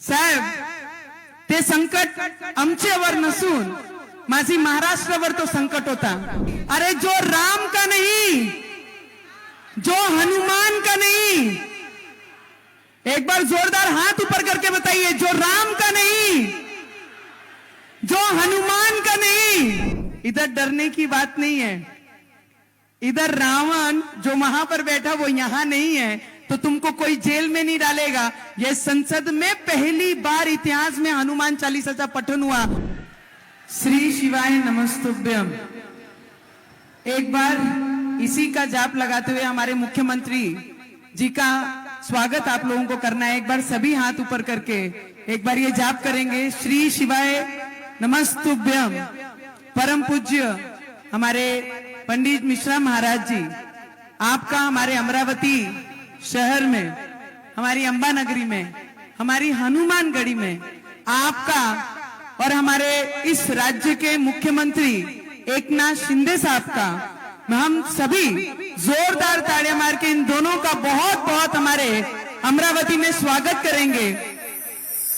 साहेब, ते संकट आमच्यावर नसून माझी महाराष्ट्रावर तो संकट होता. अरे जो राम का नहीं, जो हनुमान का नहीं, एक बार जोरदार हाथ ऊपर करके बताइए, जो राम का नहीं, जो हनुमान का नहीं, इधर डरने की बात नहीं है. इधर रावण जो वहाँ पर बैठा, वो यहाँ नहीं है. तो तुमको कोई जेल में नहीं डालेगा। यह संसद में पहली बार इतिहास में हनुमान चालीसा का पठन हुआ। श्री शिवाय नमस्तुभ्यम। एक बार इसी का जाप लगाते हुए हमारे मुख्यमंत्री जी का स्वागत आप लोगों को करना है। एक बार सभी हाथ ऊपर करके एक बार ये जाप करेंगे। श्री शिवाय नमस्तुभ्यम। परम पूज्य हमारे पंडित मिश्रा महाराज जी, आपका, हमारे अमरावती शहर में, हमारी अंबा नगरी में, हमारी हनुमानगढ़ी में, आपका और हमारे इस राज्य के मुख्यमंत्री एकनाथ शिंदे साहब का, हम सभी जोरदार ताड़ियाँ मार के इन दोनों का बहुत बहुत हमारे अमरावती में स्वागत करेंगे।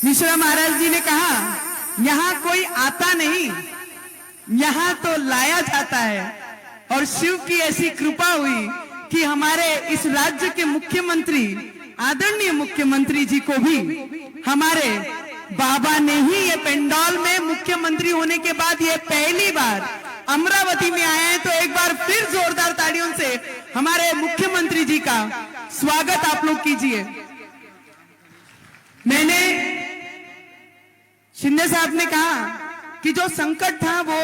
मिश्रा महाराज जी ने कहा, यहाँ कोई आता नहीं, यहाँ तो लाया जाता है। और शिव की ऐसी कृपा हुई कि हमारे इस राज्य के मुख्यमंत्री, आदरणीय मुख्यमंत्री जी को भी हमारे बाबा ने ही ये पेंडॉल में मुख्यमंत्री होने के बाद ये पहली बार अमरावती में आए हैं। तो एक बार फिर जोरदार ताड़ियों से हमारे मुख्यमंत्री जी का स्वागत आप लोग कीजिए। मैंने शिंदे साहब ने कहा कि जो संकट था वो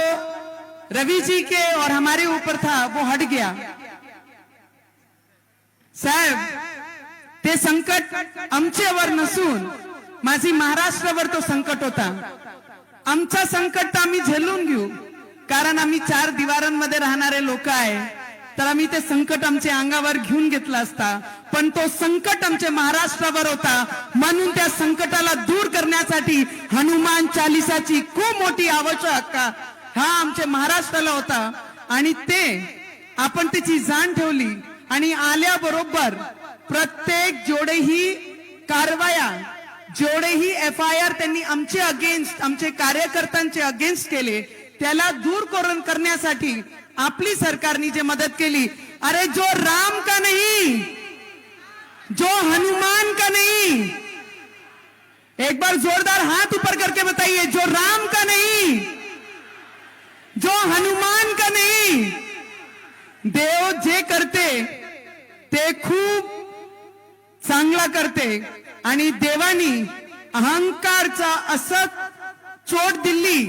रवि जी के और हमारे ऊपर था, वो हट गया। साहेब ते संकट आमच्यावर नसून माझी महाराष्ट्रावर तो संकट होता. आमचा संकट तर आम्ही झेलून घेऊ कारण आम्ही चार दिवारांमध्ये राहणारे लोक आहे. तर आम्ही ते संकट आमच्या अंगावर घेऊन घेतला असता. पण तो संकट आमच्या महाराष्ट्रावर होता. म्हणून त्या संकटाला दूर करण्यासाठी हनुमान चालिसाची खूप मोठी आवश्यकता हा आमच्या महाराष्ट्राला होता. आणि ते आपण त्याची जाण ठेवली. आणि आल्याबरोबर प्रत्येक जेवढेही कारवाया जेवढेही एफ़ आय आर आमचे अगेन्स्ट आमचे कार्यकर्त्यांचे अगेन्स्ट केले, त्याला दूर करून करण्यासाठी आपली सरकारने जे मदत केली. अरे जो राम का नहीं, जो हनुमान का नहीं, एक बार जोरदार हाथ ऊपर करके बताइए, जो राम का नहीं, जो हनुमान का नहीं, देव करते ते खूप चांगला करते. आणि देवानी अहंकारचा असं चोट दिली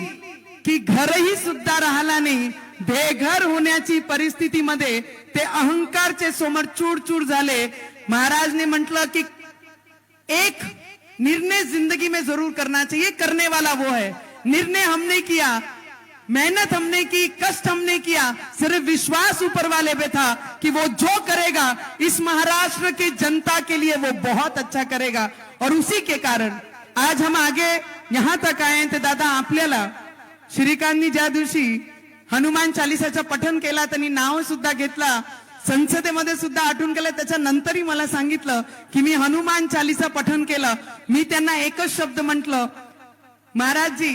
की घरही सुद्धा राहिला नाही. बेघर होण्याची परिस्थितीमध्ये ते अहंकारचे समोर चूड चूड झाले. महाराजने म्हटलं की एक निर्णय जिंदगी में जरूर करना चाहिए करने वाला वो है. निर्णय हमने किया. मेहनत हमने की कष्ट हमने किया सिर्फ विश्वास ऊपर वाले पे था कि वो जो करेगा इस महाराष्ट्र की जनता के लिए वो बहुत अच्छा करेगा। और उसी के कारण आज हम आगे यहां तक आए ते दादा आपल्याला श्रीकांतनी ज्या दिवशी हनुमान चालिसाचं पठन केला त्यांनी नाव सुद्धा घेतला संसदेमध्ये सुद्धा आठवून केलं त्याच्यानंतरही मला सांगितलं की मी हनुमान चालीसा पठन केलं. मी त्यांना एकच शब्द म्हंटल महाराज जी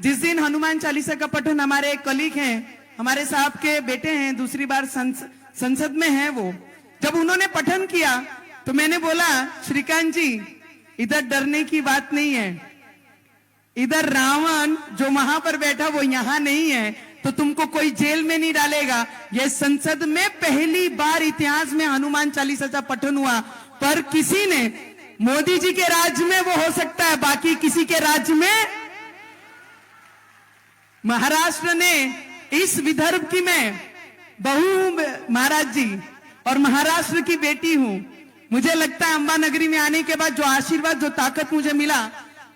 जिस दिन हनुमान चालीसा का पठन हमारे कलीग हैं हमारे साहब के बेटे हैं दूसरी बार संस, संसद में हैं वो। जब उन्होंने पठन किया तो मैंने बोला श्रीकांत जी इधर डरने की बात नहीं है। इधर रावण जो वहाँ पर बैठा वो यहाँ नहीं है। तो तुमको कोई जेल में नहीं डालेगा। ये संसद में पहली बार इतिहास में हनुमान चालीसा का पठन हुआ। पर किसी ने मोदी जी के राज्य में वो हो सकता है बाकी किसी के राज्य में महाराष्ट्र ने इस विदर्भ की मैं बहू महाराज जी और महाराष्ट्र की बेटी हूं। मुझे लगता है अंबा नगरी में आने के बाद जो आशीर्वाद जो ताकत मुझे मिला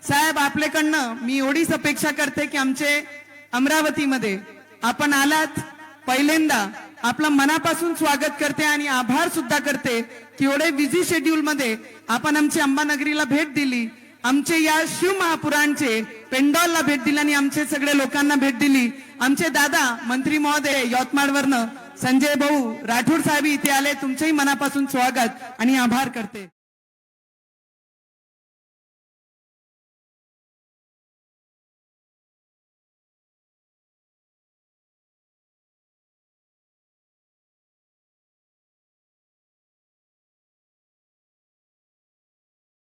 साहेब आपल्याकडनं मी एवढीच अपेक्षा करते की आमचे अमरावतीमध्ये आपण आलात पहिल्यांदा. आपलं मनापासून स्वागत करते आणि आभार सुद्धा करते की एवढे बिझी शेड्यूल मध्ये आपण आमची अंबानगरीला भेट दिली. आमचे या शिव महापुराणचे पेंडॉलला भेट दिली आणि आमचे सगळे लोकांना भेट दिली. आमचे दादा मंत्री महोदय यवतमाळवरनं संजय भाऊ राठोड साहेब इथे आले. तुमचेही मनापासून स्वागत आणि आभार करते.